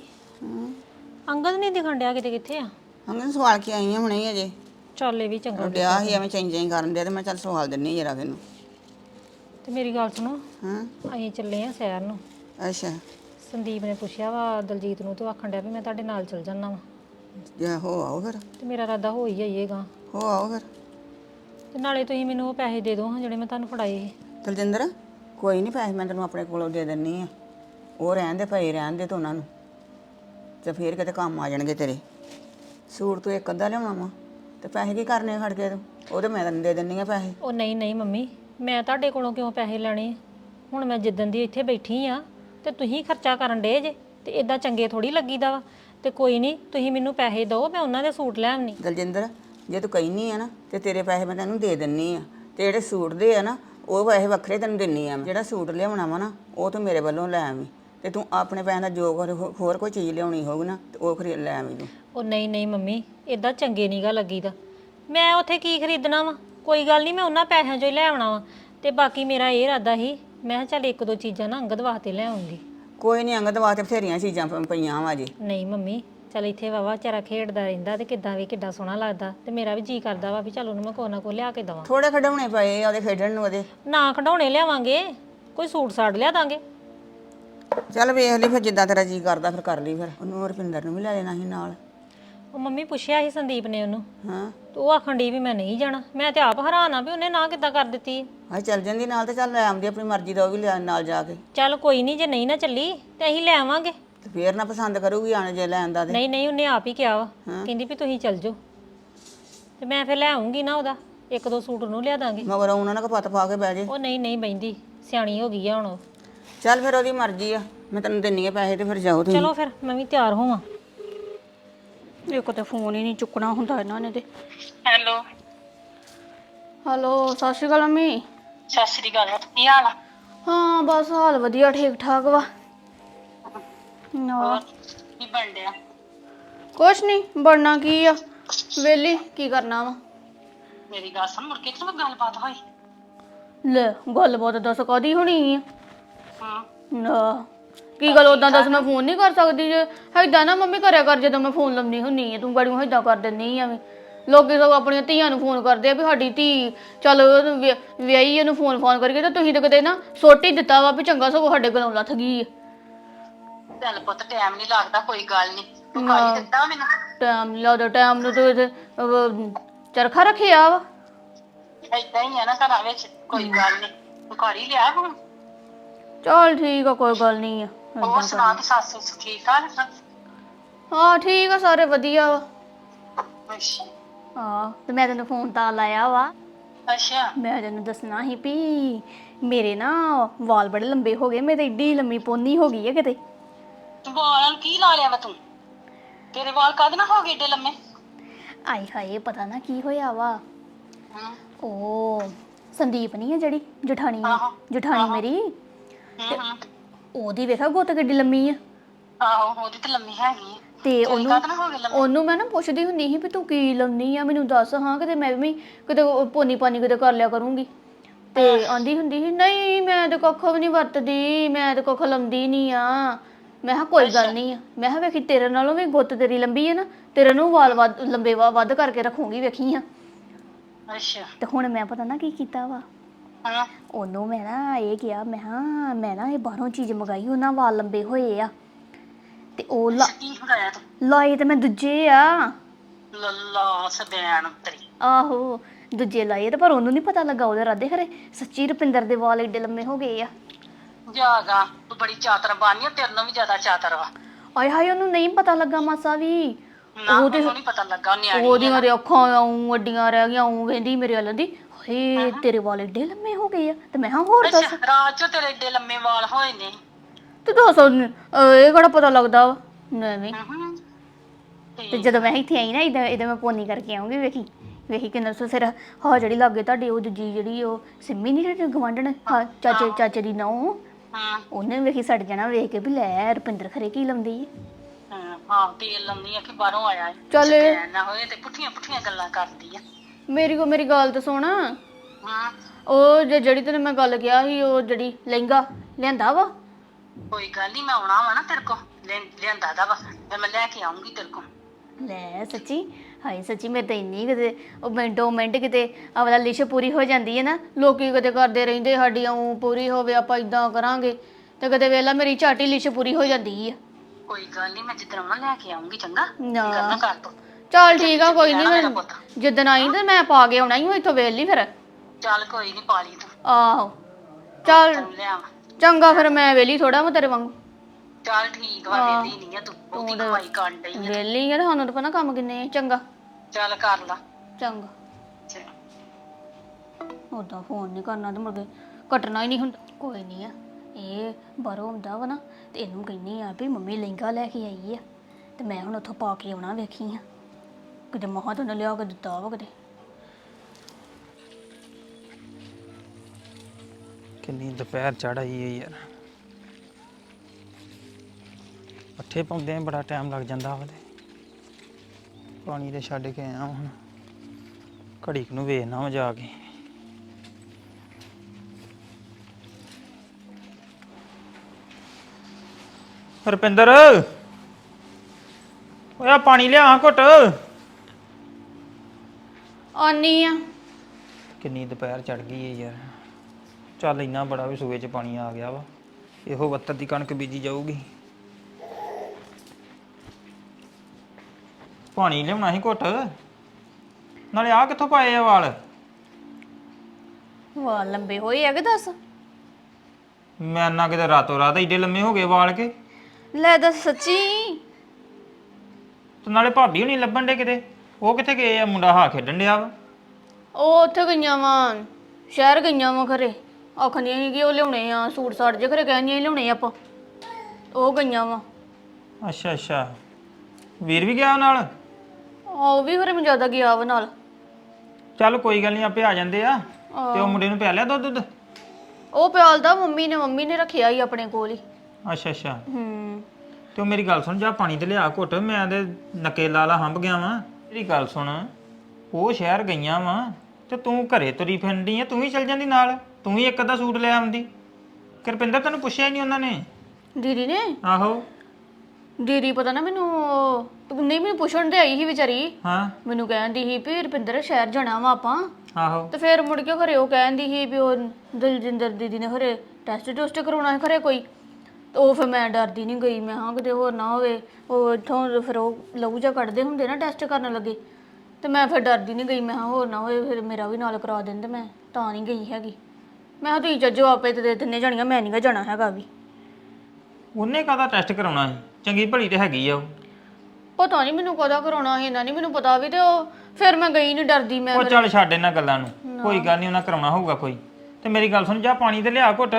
ਅੰਗਦ ਨਹੀਂ ਦਿਖਣ ਡਿਆ ਕਿਤੇ ਕਿੱਥੇ ਆ? ਹੰਗਨ ਸਵਾਲ ਕੇ ਆਈ ਆ ਹੁਣੇ ਹੀ ਅਜੇ? ਚੱਲ ਇਹ ਵੀ ਚੰਗਾ ਡਿਆ ਸੀ ਐਵੇਂ ਚੈਂ ਚੈਂ ਕਰਨ ਦੇ ਤੇ ਮੈਂ ਚੱਲ ਸਵਾਲ ਦਿੰਨੀ ਜਰਾ ਕਿਨੂੰ ਤੇ ਮੇਰੀ ਗੱਲ ਸੁਣੋ ਹਾਂ। ਅਸੀਂ ਚੱਲੇ ਆ ਸੈਰ ਨੂੰ। ਅੱਛਾ। ਸੰਦੀਪ ਨੇ ਪੁੱਛਿਆ ਵਾ ਦਲਜੀਤ ਨੂੰ ਤੇ ਆਖਣ ਡਿਆ ਵੀ ਮੈਂ ਤੁਹਾਡੇ ਨਾਲ ਚੱਲ ਜਾਣਾ ਵਾ। ਜੇ ਹੋ ਆਓ ਫਿਰ। ਤੇ ਮੇਰਾ ਇਰਾਦਾ ਹੋ ਹੀ ਜਾਈਏਗਾ। ਹੋ ਆਓ ਫਿਰ। ਤੇ ਨਾਲੇ ਤੁਸੀਂ ਮੈਨੂੰ ਉਹ ਪੈਸੇ ਦੇ ਦਿਓ ਹਾਂ ਜਿਹੜੇ ਮੈਂ ਤੁਹਾਨੂੰ ਫੜਾਏ ਸੀ। ਦਲਜਿੰਦਰ ਕੋਈ ਨਹੀਂ ਪੈਸੇ ਮੈਂ ਤੈਨੂੰ ਆਪਣੇ ਕੋਲੋਂ ਦੇ ਦਿੰਨੀ ਆ। ਉਹ ਰਹਿਣ ਦੇ ਪਏ ਰਹਿਣ ਦੇ ਤੂੰ ਉਹਨਾਂ ਨੂੰ। ਤੇ ਫੇਰ ਕਿਤੇ ਕੰਮ ਆ ਜਾਣਗੇ ਤੇਰੇ। ਸੂਟ ਤੂੰ ਇੱਕ ਅੱਧਾ ਲਿਆਉਣਾ ਵਾ। ਤੇ ਪੈਸੇ ਕੀ ਕਰਨੇ ਖੜ ਕੇ ਤੂੰ? ਉਹ ਤੇ ਮੈਂ ਤੈਨੂੰ ਦੇ ਦਿੰਨੀ ਆ ਪੈਸੇ। ਉਹ ਨਹੀਂ ਨਹੀਂ ਮੰਮੀ ਮੈਂ ਤੁਹਾਡੇ ਕੋਲੋਂ ਕਿਉਂ ਪੈਸੇ ਲੈਣੇ ਹੁਣ ਮੈਂ ਜਿੱਦਣ ਦੀ ਇੱਥੇ ਬੈਠੀ ਆ ਤੇ ਤੁਸੀਂ ਖਰਚਾ ਕਰਨ ਡੇ ਜੇ ਤੇ ਇਦਾਂ ਚੰਗੇ ਥੋੜੀ ਲੱਗੀਦਾ ਵਾ। ਤੇ ਕੋਈ ਨਹੀਂ ਤੁਸੀਂ ਮੈਨੂੰ ਪੈਸੇ ਦਿਓ ਮੈਂ ਉਹਨਾਂ ਦੇ ਸੂਟ ਲੈ ਆਉਣੀ। ਦਲਜਿੰਦਰ ਜੇ ਤੂੰ ਕਹਿਨੀ ਆ ਨਾ ਤੇ ਤੇਰੇ ਪੈਸੇ ਮੈਂ ਤੈਨੂੰ ਦੇ ਦਿੰਨੀ ਆ। ਤੇ ਜਿਹੜੇ ਸੂਟ ਦੇ ਆ ਨਾ ਉਹ ਪੈਸੇ ਵੱਖਰੇ ਤੈਨੂੰ ਦਿੰਨੀ ਆ ਮੈਂ। ਜਿਹੜਾ ਸੂਟ ਲਿਆਉਣਾ ਵਾ ਨਾ ਉਹ ਤੂੰ ਮੇਰੇ ਵੱਲੋਂ ਲੈ ਆਵੀਂ। ਤੇ ਤੂੰ ਆਪਣੇ ਪੈਸਿਆਂ ਦਾ ਜੋ ਹੋਰ- ਹੋਰ ਕੋਈ ਚੀਜ਼ ਲਿਆਉਣੀ ਹੋਊਗੀ ਨਾ ਤੇ ਉਹ ਖਰੀਦ ਲੈ ਆਵੀਂ ਤੂੰ। ਉਹ ਨਹੀਂ ਨਹੀਂ ਮੰਮੀ ਇਦਾਂ ਚੰਗੇ ਨਹੀਂਗਾ ਲੱਗੀਦਾ। ਮੈਂ ਉੱਥੇ ਕੀ ਖਰੀਦਣਾ ਵਾ? ਕੋਈ ਗੱਲ ਨਹੀਂ ਮੈਂ ਉਹਨਾਂ ਪੈਸਿਆਂ 'ਚੋਂ ਹੀ ਲੈ ਆਉਣਾ ਵਾ। ਤੇ ਬਾਕੀ ਮੇਰਾ ਇਹ ਇਰਾਦਾ ਸੀ ਮੈਂ ਕਿਹਾ ਚੱਲ ਇੱਕ ਦੋ ਚੀਜ਼ਾਂ ਨਾ ਅੰਗਦ ਵਾਸਤੇ ਲੈ ਆਉਂਗੀ। ਕੋਈ ਨਹੀਂ ਅੰਗਦ ਵਾਸਤੇ ਬਥੇਰੀਆਂ ਚੀਜ਼ਾਂ ਪ- ਪਈਆਂ ਵਾ ਜੀ। ਨਹੀਂ ਮੰਮੀ ਚੱਲ ਇੱਥੇ ਵਾਵਾ ਵਿਚਾਰਾ ਖੇਡਦਾ ਰਹਿੰਦਾ ਤੇ ਕਿੱਦਾਂ ਵੀ ਕਿੱਡਾ ਸੋਹਣਾ ਲੱਗਦਾ ਤੇ ਮੇਰਾ ਵੀ ਜੀ ਕਰਦਾ ਵਾ ਵੀ ਚੱਲ ਉਹਨੂੰ ਮੈਂ ਕੋ ਨਾ ਕੋ ਲਿਆ ਕੇ ਦਵਾਂ। ਥੋੜੇ ਖਿਡੌਣੇ ਪਏ ਆ ਉਹਦੇ ਖੇਡਣ ਨੂੰ ਉਹਦੇ। ਨਾ ਖਡਾਉਣੇ ਲਿਆਵਾਂਗੇ ਕੋਈ ਸੂਟ ਸਾੜ ਲਿਆ ਦਾਂਗੇ। ਚੱਲ ਵੇਖ ਲਈ ਫਿਰ ਜਿੱਦਾਂ ਤੇਰਾ ਜੀ ਕਰਦਾ ਫਿਰ ਕਰ ਲਈ ਫਿਰ। ਉਹਨੂੰ ਰੁਪਿੰਦਰ ਨੂੰ ਵੀ ਲੈ ਲੈਣਾ ਸੀ ਨਾਲ। ਉਹ ਮੰਮੀ ਪੁੱਛਿਆ ਸੀ ਸੰਦੀਪ ਨੇ ਉਹਨੂੰ। ਹਾਂ। ਤੇ ਉਹ ਆਖਣ ਡਈ ਵੀ ਮੈਂ ਨਹੀਂ ਜਾਣਾ। ਮੈਂ ਤੇ ਆਪ ਹੈਰਾਨ ਆ ਵੀ ਉਹਨੇ ਨਾ ਕਿੱਦਾਂ ਕਰ ਦਿੱਤੀ। ਹਾਂ ਚੱਲ ਜਾਂਦੀ ਨਾਲ ਤੇ ਚੱਲ ਲੈ ਆਉਂਦੀ ਆਪਣੀ ਮਰਜ਼ੀ ਦਾ ਉਹ ਵੀ ਲੈ ਨਾਲ ਜਾ ਕੇ। ਚੱਲ ਕੋਈ ਨਹੀਂ ਜੇ ਨਹੀਂ ਨਾ ਚੱਲੀ ਤੇ ਅਸੀਂ ਲੈ ਆਵਾਂਗੇ। ਤੇ ਫੇਰ ਨਾ ਪਸੰਦ ਕਰੂਗੀ ਆਣ ਜੇ ਲੈਣ ਦਾ ਤੇ। ਨਹੀਂ ਨਹੀਂ ਉਹਨੇ ਆਪ ਹੀ ਕਿਹਾ ਵਾ। ਕਹਿੰਦੀ ਵੀ ਤੁਸੀਂ ਚੱਲ ਜਾਓ। ਤੇ ਮੈਂ ਫਿਰ ਲੈ ਆਉਂਗੀ ਨਾ ਉਹਦਾ। ਇੱਕ ਦੋ ਸੂਟ ਨੂੰ ਲਿਆ ਦਾਂਗੇ। ਮਗਰ ਉਹਨਾਂ ਨੇ ਕਪੱਤ ਪਾ ਕੇ ਬਹਿ ਜੇ। ਉਹ ਨਹੀਂ ਨਹੀਂ ਬੈਂਦੀ ਸਿਆਣੀ ਹੋ ਗਈ ਆ ਹੁਣ ਉਹ। ਚੱਲ ਫਿਰ ਉਹਦੀ ਮਰਜ਼ੀ ਆ। ਮੈਂ ਤੈਨੂੰ ਦਿੰਨੀ ਆ ਪੈਸੇ ਤੇ ਫਿਰ ਜਾਓ ਤੁਸੀਂ। ਚਲੋ ਫਿਰ ਮੈਂ ਵੀ ਤਿਆਰ ਹੋਵਾਂ। ਇੱਕ ਤੇ ਫੋਨ ਹੀ ਨਹੀਂ ਚੁੱਕਣਾ ਹੁੰਦਾ ਇਹਨਾਂ ਨੇ ਤੇ। ਹੈਲੋ। ਹੈਲੋ ਸਤਿ ਸ਼੍ਰੀ ਅਕਾਲ ਮੰਮੀ। ਸਤਿ ਸ੍ਰੀ ਅਕਾਲ ਕੀ ਹਾਲ ਆ? ਹਾਂ ਬਸ ਹਾਲ ਵਧੀਆ ਠੀਕ ਠਾਕ ਵਾ ਨਾ ਕੀ ਬਣ ਡਿਆ ਕੁਛ ਨਹੀਂ ਬਣਨਾ ਕੀ ਆ? ਵੇਲੀ ਕੀ ਕਰਨਾ ਵਾ? ਮੇਰੀ ਗੱਲ ਸੁਣ ਮੁੜ ਕੇ ਕਿਉਂ ਗੱਲਬਾਤ ਹੋਈ? ਲੈ ਗੱਲਬਾਤ ਦੱਸ ਕਾਦੀ ਹੋਣੀ ਆ? ਹਾਂ। ਨਾ। ਕੀ ਗੱਲ ਉਦਾਂ ਦੱਸ ਮੈਂ ਫੋਨ ਨਹੀਂ ਕਰ ਸਕਦੀ ਜੇ? ਏਦਾਂ ਨਾ ਮੰਮੀ ਕਰਿਆ ਕਰ ਜਦੋਂ ਮੈਂ ਫੋਨ ਲੰਮੀ ਹੁੰਨੀ ਆ ਤੂੰ ਗੜੀਆਂ ਏਦਾਂ ਕਰ ਦਿੰਨੀ ਆ ਵੀ। ਲੋਕੀ ਸਭ ਆਪਣੀਆਂ ਧੀਆਂ ਨੂੰ ਫੋਨ ਕਰਦੇ ਆ ਵੀ ਸਾਡੀ ਧੀ ਚੱਲ ਉਹਨੂੰ ਵਿਆਹੀ ਉਹਨੂੰ ਫੋਨ ਫੋਨ ਕਰਕੇ ਤੇ ਤੁਸੀਂ ਤਾਂ ਕਦੇ ਨਾ ਸੋਟ ਹੀ ਦਿੱਤਾ ਵਾ ਵੀ ਚੰਗਾ ਸਗੋਂ ਸਾਡੇ ਗਲੋਂ ਲੱਥ ਗਈ ਆ। ਚੱਲ ਪੁੱਤ ਟਾਈਮ ਨਹੀਂ ਲੱਗਦਾ ਕੋਈ ਗੱਲ ਨਹੀਂ ਤੂੰ ਹੀ ਦਿੱਤਾ ਮੈਨੂੰ। ਟਾਈਮ ਲਾਦਾ ਟਾਈਮ ਨੂੰ ਤੇ ਇਹਦੇ, ਅਹ, ਚਰਖਾ ਰੱਖਿਆ ਵਾ। ਏਦਾਂ ਹੀ ਆ ਨਾ ਘਰਾਂ ਵਿੱਚ ਕੋਈ ਗੱਲ ਨਹੀਂ ਤੂੰ ਕਰ ਹੀ ਲਿਆ ਹੁਣ? ਚਲ ਠੀਕ ਆ ਕੋਈ ਗੱਲ ਨਹੀਂ ਆ। ਹੋਰ ਸੁਣਾ ਤੇ ਸੱਸ ਸੁ ਠੀਕ ਆ ਹਾਂ ਠੀਕ ਆ ਸਾਰੇ ਵਧੀਆ। ਵਾ ਅੱਛਾ। ਹਾਂ ਤੇ ਮੈਂ ਤੈਨੂੰ ਫੋਨ ਤਾਂ ਲਾਇਆ ਵਾ। ਅੱਛਾ। ਮੈਂ ਤੈਨੂੰ ਦੱਸਣਾ ਸੀ ਵੀ ਮੇਰੇ ਨਾ ਵਾਲ ਬੜੇ ਲੰਬੇ ਹੋ ਗਏ ਮੇਰੇ ਤਾਂ ਏਡੀ ਲੰਮੀ ਪੋਨੀ ਹੋ ਗਈ ਹੈ ਕਿਤੇ। ਤੂੰ ਵਾਲਾਂ ਨੂੰ ਕੀ ਲਾ ਲਿਆ ਵਾ ਤੂੰ? ਤੇਰੇ ਵਾਲ ਕਦ ਨਾ ਹੋ ਗਏ ਏਡੇ ਲੰਮੇ? ਆਈ ਹਾਏ ਪਤਾ ਨਾ ਕੀ ਹੋਇਆ ਵਾ। ਹਾਂ। ਉਹ ਸੰਦੀਪ ਨਹੀਂ ਹੈ ਜਿਹੜੀ? ਜਠਾਣੀ ਆਹੋ, ਜਠਾਣੀ ਮੇਰੀ। ਹਾਂ ਹਾਂ। ਉਹਦੀ ਵੇਖਾ ਗੁੱਤ ਕਿੱਡੀ ਲੰਮੀ ਆ। ਆਹੋ ਉਹਦੀ ਤੇ ਲੰਮੀ ਹੈਗੀ ਆ ਤੇ ਉਹਨੂੰ ਹੋ ਲੰਮੇ? ਉਹਨੂੰ ਮੈਂ ਨਾ ਪੁੱਛਦੀ ਹੁੰਦੀ ਸੀ ਵੀ ਤੂੰ ਕੀ ਲਾਉਣੀ ਆ ਮੈਨੂੰ ਦੱਸ ਹਾਂ ਕਿਤੇ ਮੈਂ ਵੀ ਕਿਤੇ ਉਹ ਪੋਨੀ ਪਾਨੀ ਕਿਤੇ ਕਰ ਲਿਆ ਕਰੂੰਗੀ। ਤੇ ਆਂਦੀ ਹੁੰਦੀ ਸੀ ਨਹੀਂ ਮੈਂ ਤੇ ਕੱਖ ਵੀ ਨਹੀਂ ਵਰਤਦੀ ਮੈਂ ਤੇ ਕੱਖ ਲਾਉਂਦੀ ਨਹੀਂ ਆ। ਮੈਂ ਕਿਹਾ ਕੋਈ ਗੱਲ ਨਹੀਂ ਆ। ਮੈਂ ਕਿਹਾ ਵੇਖੀ ਤੇਰੇ ਨਾਲੋਂ ਵੀ ਗੁੱਤ ਤੇਰੀ ਲੰਬੀ ਹੈ ਨਾ ਤੇਰੇ ਨੂੰ ਵਾਲ ਵੱਧ ਲੰਬੇ ਵਾ- ਵੱਧ ਕਰਕੇ ਰੱਖੂੰਗੀ ਵੇਖੀ ਆ। ਅੱਛਾ। ਤੇ ਹੁਣ ਮੈਂ ਪਤਾ ਨਾ ਕੀ ਕੀਤਾ ਵਾ? ਹਾਂ। ਉਹਨੂੰ ਮੈਂ ਨਾ ਇਹ ਕਿਹਾ ਮੈਂ ਹਾਂ ਮੈਂ ਨਾ ਇਹ ਬਾਹਰੋਂ ਚੀਜ਼ ਮੰਗਾਈ ਉਹਨਾਂ ਵਾਲ ਲੰਬੇ ਹੋਏ ਆ। ਤੇ ਉਹ ਲਾ- ਕੀ ਤੂੰ? ਲਾਏ ਤੇ ਮੈਂ ਦੂਜੇ ਆ। ਲੱਲਾ ਸਦੈਣ ਤੇਰੀ। ਆਹੋ ਦੂਜੇ ਲਾਏ ਤੇ ਪਰ ਉਹਨੂੰ ਨਹੀਂ ਪਤਾ ਲੱਗਾ ਉਹਦੇ ਰਾਦੇ ਖਰੇ। ਸੱਚੀ ਰੁਪਿੰਦਰ ਦੇ ਵਾਲ ਏਡੇ ਲੰਮੇ ਹੋ ਗਏ ਆ। ਜਾਗਾ ਤੂੰ ਬੜੀ ਚਾਤਰ ਬਾਨੀ ਆ ਤੇਰੇ ਨਾਲੋਂ ਵੀ ਜ਼ਿਆਦਾ ਚਾਤਰ ਵਾ। ਆਏ ਹਾਏ ਉਹਨੂੰ ਨਹੀਂ ਪਤਾ ਲੱਗਾ ਮਾਸਾ ਵੀ। ਨਾ ਉਹਨੂੰ ਨਹੀਂ ਪਤਾ ਲੱਗਾ ਨਿਆਣੀ ਉਹਦੀਆਂ ਤੇ ਅੱਖਾਂ ਆਉਂ ਵੱਡੀਆਂ ਰਹਿ ਗਈਆਂ ਆਉਂ ਕਹਿੰਦੀ ਮੇਰੇ ਵੱਲ ਦੀ ਹਏ ਤੇਰੇ ਵਾਲ ਏਡੇ ਲੰਮੇ ਹੋ ਗਏ ਆ। ਤੇ ਮੈਂ ਹਾਂ ਹੋਰ ਦੱਸ। ਅੱਛਾ ਰਾਤ ਚੋਂ ਤੇਰੇ ਏਡੇ ਲੰਮੇ ਵਾਲ ਹੋਏ ਨੇ। ਤੇ ਦੱਸ ਉਹਨੂੰ, ਅਹ ਇਹ ਕਿਹੜਾ ਪਤਾ ਲੱਗਦਾ ਵਾ? ਨਹੀਂ ਹੂੰ ਤੇ ਜਦੋਂ ਮੈਂ ਇੱਥੇ ਆਈ ਨਾ ਇਹਦਾ ਇਹਦਾ ਮੈਂ ਪੋਨੀ ਕਰਕੇ ਆਉਂਗੀ ਵੇਖੀ। ਵੇਖੀ ਕਿੰਨਾ ਸੋ ਸਿਰ ਹਾਂ ਜਿਹੜੀ ਲੱਗੇ ਤੁਹਾਡੀ ਉਹ ਦੂਜੀ ਜਿਹੜੀ ਉਹ ਸਿੰਮੀ ਨਹੀਂ ਜਿਹੜੀ ਗਵਾਂਢਣ ਹਾਂ ਚਾਚੇ ਚਾਚੇ ਦੀ ਨੌ ਹਾਂ। ਉਹਨੇ ਵੇਖੀ ਸੜ ਜਾਣਾ ਵੇਖ ਕੇ ਵੀ ਲੈ ਰੁਪਿੰਦਰ ਖਰੇ ਕੀ ਲਾਉਂਦੀ ਹੈ ਹਾਂ ਤੇਲ ਲਾਉਂਦੀ ਆ ਕਿ ਬਾਹਰੋਂ ਆਇਆ ਹੈ ਚੱਲ। ਇਹ- ਨਾ ਹੋਏ ਤੇ ਪੁੱਠੀਆਂ ਪੁੱਠੀਆਂ ਗੱਲਾਂ ਕਰਦੀ ਆ। ਮੇਰੀ ਕੋ ਮੇਰੀ ਗੱਲ ਤਾਂ ਸੁਣ। ਹਾਂ। ਉਹ ਜੇ ਜਿਹੜੀ ਤੈਨੂੰ ਮੈਂ ਗੱਲ ਕਿਹਾ ਸੀ ਉਹ ਜਿਹੜੀ ਲਹਿੰਗਾ ਲਿਆਂਦਾ ਵਾ? ਕੋਈ ਗੱਲ ਨਹੀਂ ਮੈਂ ਆਉਣਾ ਵਾ ਨਾ ਤੇਰੇ ਕੋ। ਲਿਆਂਦਾ ਦਾ ਵਾ। ਫਿਰ ਮੈਂ ਲੈ ਕੇ ਆਉਂਗੀ ਤੇਰੇ ਕੋ। ਲੈ ਸੱਚੀ? ਹਾਏ ਸੱਚੀ ਮੈਂ ਤਾਂ ਇੰਨੀ ਕਿਤੇ ਉਹ ਮਿੰਟੋ ਮਿੰਟ ਕਿਤੇ ਆਵਲਾ ਲਿਸ਼ ਪੂਰੀ ਹੋ ਜਾਂਦੀ ਹੈ ਨਾ। ਲੋਕੀ ਕਦੇ ਕਰਦੇ ਰਹਿੰਦੇ ਸਾਡੀ ਆਉਂ ਪੂਰੀ ਹੋਵੇ ਆਪਾਂ ਇਦਾਂ ਕਰਾਂਗੇ। ਤੇ ਕਦੇ ਵੇਲਾ ਮੇਰੀ ਝਾਟੀ ਲਿਸ਼ ਪੂਰੀ ਹੋ ਜਾਂਦੀ ਆ। ਕੋਈ ਗੱਲ ਨਹੀਂ ਮੈਂ ਜਿੱਦਣ ਆਉਣਾ ਲੈ ਕੇ ਆਉਂਗੀ ਚੰਗਾ? ਨਾ। ਕਰਨਾ ਕਰ ਤੋ। ਚੱਲ ਠੀਕ ਆ ਕੋਈ ਨਹੀਂ ਮੇਰਾ ਮੈਂ ਪੁੱਤ। ਜਿੱਦਣ ਆਈ ਤੇ ਮੈਂ ਪਾ ਕੇ ਆਉਣਾ ਹੀ ਇੱਥੋਂ ਵੇਲੀ ਫਿਰ। ਚੱਲ ਕੋਈ ਨਹੀਂ ਪਾ ਲਈ ਤੂੰ। ਆਹੋ। ਚੱਲ ਤੈਨੂੰ ਚੰਗਾ ਫਿਰ ਮੈਂ ਵੇਲੀ ਥੋੜਾ ਮੈਂ ਤੇਰੇ ਵਾਂਗੂ। ਚੱਲ ਠੀਕ ਵਾ ਵੇਲੀ ਨਹੀਂ ਆ ਤੂੰ। ਬਹੁਤੀ ਕਮਾਈ ਕਰਨ ਡਈ ਆ ਵੇਲੀ ਆ ਤੇ ਸਾਨੂੰ ਤਾਂ ਪਤਾ ਕੰਮ ਕਿੰਨੇ ਆ ਚੰਗਾ। ਚੱਲ ਕਰ ਲਾ। ਚੰਗਾ। ਚੱਲ। ਉਦਾਂ ਫੋਨ ਨਹੀਂ ਕਰਨਾ ਤੇ ਕੇ ਕੱਟਣਾ ਹੀ ਨਹੀਂ ਹੁੰਦਾ। ਕੋਈ ਨਹੀਂ ਆ ਇਹ ਬਾਹਰੋਂ ਆਉਂਦਾ ਵਾ ਨਾ। ਤੇ ਇਹਨੂੰ ਕਹਿੰਨੀ ਆ ਵੀ ਮੰਮੀ ਲਹਿੰਗਾ ਲੈ ਕੇ ਆਈ ਆ ਤੇ ਮੈਂ ਹੁਣ ਉੱਥੋਂ ਪਾ ਕੇ ਆਉਣਾ ਵੇਖੀ ਆ। ਕਿਤੇ ਮਹਾ ਤਾਂ ਉਹਨੇ ਲਿਆ ਕੇ ਦਿੱਤਾ ਵਾ ਕਿਤੇ। ਕਿੰਨੀ ਦੁਪਹਿਰ ਚੜਾਈ ਹੈ ਯਾਰ। ਪੱਠੇ ਪਾਉਂਦੇ ਬੜਾ ਟਾਈਮ ਲੱਗ ਜਾਂਦਾ ਵਾ ਤੇ। ਪਾਣੀ ਤੇ ਛੱਡ ਕੇ ਆਇਆ ਹੁਣ। ਘੜੀ ਕੁ ਨੂੰ ਵੇਖਣਾ ਵਾ ਜਾ ਕੇ। ਰੁਪਿੰਦਰ। ਓਏ ਆ ਪਾਣੀ ਲਿਆ ਘੁੱਟ। ਆਨੀ ਆ। ਕਿੰਨੀ ਦੁਪਹਿਰ ਚੜ ਗਈ ਏ ਯਾਰ। ਚੱਲ ਇੰਨਾ ਬੜਾ ਵੀ ਸੂਏ 'ਚ ਪਾਣੀ ਆ ਗਿਆ ਵਾ। ਇਹੋ ਵੱਤਰ ਦੀ ਕਣਕ ਬੀਜੀ ਜਾਊਗੀ। ਪਾਣੀ ਲਿਆਉਣਾ ਸੀ ਘੁੱਟ। ਨਾਲੇ ਆ ਕਿੱਥੋਂ ਪਾਏ ਆ ਵਾਲ? ਵਾਹ ਲੰਬੇ ਹੋਏ ਆ ਕਿ ਦੱਸ? ਮੈਂ ਨਾ ਕਿਤੇ ਰਾਤੋਂ ਰਾਤ ਏਡੇ ਲੰਮੇ ਹੋ ਗਏ ਵਾਲ ਕੇ। ਲੈ ਦੱਸ ਸੱਚੀ। ਤੇ ਨਾਲੇ ਭਾਬੀ ਹੁਣੀ ਲੱਭਣ ਡੇ ਕਿਤੇ? ਉਹ ਕਿੱਥੇ ਗਏ ਆ? ਮੁੰਡਾ ਹਾ ਖੇਡਣ ਡਿਆ ਵਾ। ਉਹ ਉੱਥੇ ਗਈਆਂ ਵਾਂ ਸ਼ਹਿਰ ਗਈਆਂ ਵਾਂ ਖਰੇ ਆਖਣੀਆਂ ਸੀ ਕਿ ਉਹ ਲਿਆਉਣੇ ਆ ਸੂਟ ਸਾਟ ਜੇ ਖਰੇ ਕਹਿੰਦੀਆਂ ਸੀ ਲਿਆਉਣੇ ਆ ਆਪਾਂ। ਉਹ ਗਈਆਂ ਵਾਂ। ਅੱਛਾ ਅੱਛਾ। ਵੀਰ ਵੀ ਗਿਆ ਨਾਲ? ਉਹ ਵੀ ਖਰੇ ਮੈਨੂੰ ਜ਼ਿਆਦਾ ਗਿਆ ਵਾ ਨਾਲ। ਚੱਲ ਕੋਈ ਗੱਲ ਨਹੀਂ ਆਪੇ ਆ ਜਾਂਦੇ ਆ। ਤੇ ਉਹ ਮੁੰਡੇ ਨੂੰ ਪਿਆ ਲਿਆ ਦੁੱਧ ਦੁੱਧ ਉਹ ਪਿਆਲਦਾ ਮੰਮੀ ਨੇ ਮੰਮੀ ਨੇ ਰੱਖਿਆ ਹੀ ਆਪਣੇ ਕੋਲ ਹੀ। ਅੱਛਾ ਅੱਛਾ। ਹੂੰ। ਤੇ ਉਹ ਮੇਰੀ ਗੱਲ ਸੁਣ ਜਾ ਪਾਣੀ ਤੇ ਲਿਆ ਘੁੱਟ ਮੈਂ ਤੇ ਨੱਕੇ ਲਾਲਾ ਹੰਬ ਗਿਆ ਵਾਂ। ਮੇਰੀ ਗੱਲ ਸੁਣ ਉਹ ਸ਼ਹਿਰ ਗਈਆਂ ਵਾਂ ਤੇ ਤੂੰ ਘਰੇ ਤੁਰੀ ਫਿਰਦੀ ਆ ਤੂੰ ਵੀ ਚਲ ਜਾਂਦੀ ਨਾਲ ਤੂੰ ਵੀ ਇੱਕ ਅੱਧਾ ਸੂਟ ਲੈ ਆਉਂਦੀ। ਕਿਰਪਿੰਦਰ ਤੈਨੂੰ ਪੁੱਛਿਆ ਹੀ ਨਹੀਂ ਉਹਨਾਂ ਨੇ? ਦੀਦੀ ਨੇ? ਆਹੋ। ਦੀਦੀ ਪਤਾ ਨਾ ਮੈਨੂੰ ਉਹ- ਨਹੀਂ ਮੈਨੂੰ ਪੁੱਛਣ ਤੇ ਆਈ ਸੀ ਵਿਚਾਰੀ। ਹਾਂ। ਮੈਨੂੰ ਕਹਿੰਦੀ ਸੀ ਵੀ ਰੁਪਿੰਦਰ ਸ਼ਹਿਰ ਜਾਣਾ ਵਾ ਆਪਾਂ। ਆਹੋ। ਤੇ ਫਿਰ ਮੁੜ ਕੇ ਘਰੇ ਉਹ ਕਹਿੰਦੀ ਸੀ ਵੀ ਉਹ ਦਲਜਿੰਦਰ ਦੀਦੀ ਨੇ ਖਰੇ ਟੈਸਟ ਟੁਸਟ ਕਰਾਉਣਾ ਹੈ ਖਰੇ ਕੋਈ। ਤੇ ਉਹ ਫਿਰ ਮੈਂ ਡਰਦੀ ਨਹੀਂ ਗਈ ਮੈਂ ਹਾਂ ਕਿਤੇ ਹੋਰ ਨਾ ਹੋਵੇ। ਉਹ ਇੱਥੋਂ ਫਿਰ ਉਹ ਲਹੂ ਜਾ ਕੱਢਦੇ ਹੁੰਦੇ ਨਾ ਟੈਸਟ ਕਰਨ ਲੱਗੇ। ਤੇ ਮੈਂ ਫਿਰ ਡਰਦੀ ਨਹੀਂ ਗਈ ਮੈਂ ਹਾਂ ਹੋਰ ਨਾ ਹੋਵੇ ਫਿਰ ਮੇਰਾ ਵੀ ਨਾਲ ਕਰਾ ਦਿੰਦੇ ਮੈਂ ਤਾਂ ਨਹੀਂ ਗਈ ਹੈਗੀ। ਮੈਂ ਕਿਹਾ ਤੁਸੀਂ ਚੱਜੋ ਆਪੇ ਤੇ ਤਿੰਨੇ ਜਾਣੀਆਂ ਮੈਂ ਨਹੀਂ ਗਾ ਜਾਣਾ ਹੈਗਾ ਵੀ। ਉਹਨੇ ਕਾਹਦਾ ਟੈਸਟ ਕਰਾਉਣਾ ਸੀ? ਚੰਗੀ ਭਲੀ ਤੇ ਹੈਗੀ ਆ ਉਹ। ਪਤਾ ਨਹੀਂ ਮੈਨੂੰ ਕਦਾ ਕਰਾਉਣਾ ਸੀ ਇਹਨਾਂ ਨਹੀਂ ਮੈਨੂੰ ਪਤਾ ਵੀ ਤੇ ਉਹ ਫਿਰ ਮੈਂ ਗਈ ਨਹੀਂ ਡਰਦੀ ਮੈਂ ਉਹ ਚੱਲ ਛੱਡ ਇਹਨਾਂ ਗੱਲਾਂ ਨੂੰ। ਕੋਈ ਗੱਲ ਨਹੀਂ ਉਹਨਾਂ ਕਰਾਉਣਾ ਹੋਊਗਾ ਕੋਈ। ਤੇ ਮੇਰੀ ਗੱਲ ਸੁਣ ਜਾ ਪਾਣੀ ਤੇ ਲਿਆ ਘੁੱਟ।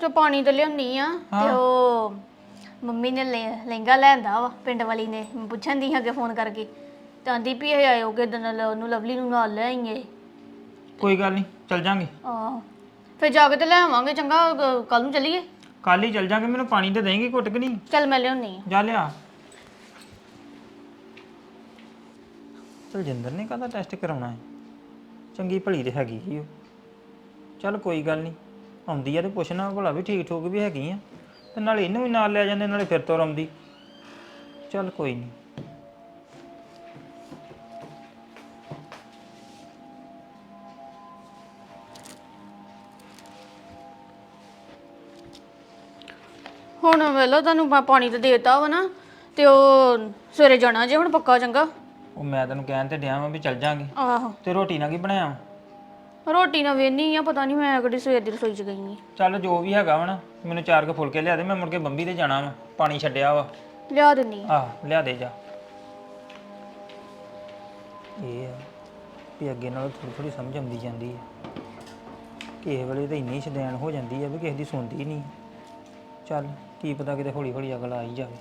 ਚੋ ਪਾਣੀ ਤੇ ਲਿਆਉਣੀ ਆ ਤੇ ਉਹ ਮੰਮੀ ਨੇ ਲੈ- ਲਹਿੰਗਾ ਲੈਂਦਾ ਵਾ ਪਿੰਡ ਵਾਲੀ ਨੇ ਮੈਂ ਪੁੱਛਣ ਦੀ ਅੱਗੇ ਫੋਨ ਕਰਕੇ। ਤਾਂ ਆਂਦੀ ਵੀ ਇਹ ਆਇਓ ਕਿ ਦਿਨ ਉਹਨੂੰ ਲਵਲੀ ਨੂੰ ਨਾਲ ਲੈ ਆਈਏ। ਕੋਈ ਗੱਲ ਨਹੀਂ ਚੱਲ ਜਾਂਗੇ। ਆਹ ਫਿਰ ਜਾ ਕੇ ਤੇ ਲੈ ਆਵਾਂਗੇ ਚੰਗਾ ਕੱਲ ਨੂੰ ਚੱਲੀਏ? ਕੱਲ ਹੀ ਚੱਲ ਜਾਂਗੇ ਮੈਨੂੰ ਪਾਣੀ ਤੇ ਦੇਂਗੀ ਘੁੱਟ ਕਿ ਨਹੀਂ? ਚੱਲ ਮੈਂ ਲਿਆਉਣੀ ਆ। ਜਾ ਲਿਆ। ਤਲਜਿੰਦਰ ਨੇ ਕਾਹਦਾ ਟੈਸਟ ਕਰਾਉਣਾ ਹੈ? ਚੰਗੀ ਭਲੀ ਤੇ ਹੈਗੀ ਹੀ ਉਹ। ਚੱਲ ਕੋਈ ਗੱਲ ਨਹੀਂ। ਆਉਂਦੀ ਆ ਤੇ ਪੁੱਛਣਾ ਭਲਾ ਵੀ ਠੀਕ ਠੋਕ ਵੀ ਹੈਗੀ ਆ। ਤੇ ਨਾਲੇ ਇਹਨੂੰ ਵੀ ਨਾਲ ਲੈ ਜਾਂਦੇ ਨਾਲੇ ਫਿਰ ਤੋਂ ਆਉਂਦੀ। ਚੱਲ ਕੋਈ ਨਹੀਂ ਹੁਣ ਵੇਲੋ ਤੁਹਾਨੂੰ ਮੈਂ ਪਾਣੀ ਤੇ ਦੇਤਾ ਵਾ ਨਾ ਤੇ ਉਹ ਸਵੇਰੇ ਜਾਣਾ ਜੇ ਹੁਣ ਪੱਕਾ ਚੰਗਾ। ਉਹ ਮੈਂ ਤੈਨੂੰ ਕਹਿਣ ਤੇ ਡਿਆ ਵਾਂ ਵੀ ਚੱਲ ਜਾਂਗੇ। ਆਹੋ। ਤੇ ਰੋਟੀ ਨਾਲ ਕੀ ਬਣਾਇਆ? ਰੋਟੀ ਨਾ ਵੇਨੀ ਆ ਪਤਾ ਨਹੀਂ ਮੈਂ ਕਿਹੜੀ ਸਵੇਰ ਦੀ ਰਸੋਈ ਚ ਗਈ ਨਹੀਂ ਚੱਲ ਜੋ ਵੀ ਹੈਗਾ ਵਾ ਨਾ ਮੈਨੂੰ ਚਾਰ ਕੁ ਫੁਲਕੇ ਲਿਆ ਦੇ ਮੈਂ ਮੁੜ ਕੇ ਬੰਬੀ ਤੇ ਜਾਣਾ ਵਾ ਪਾਣੀ ਛੱਡਿਆ ਵਾ। ਲਿਆ ਦਿੰਨੀ ਆ। ਆਹ ਲਿਆ ਦੇ ਜਾ। ਇਹ ਆ ਵੀ ਅੱਗੇ ਨਾਲੋਂ ਥੋੜੀ ਥੋੜੀ ਸਮਝ ਆਉਂਦੀ ਜਾਂਦੀ ਹੈ ਕਿਸੇ ਵੇਲੇ ਤਾਂ ਇੰਨੀ ਸ਼ਦੈਨ ਹੋ ਜਾਂਦੀ ਹੈ ਵੀ ਕਿਸੇ ਦੀ ਸੁਣਦੀ ਨਹੀਂ ਚੱਲ ਕੀ ਪਤਾ ਕਿਤੇ ਹੌਲੀ ਹੌਲੀ ਅਗਲ ਆ ਹੀ ਜਾਵੇ।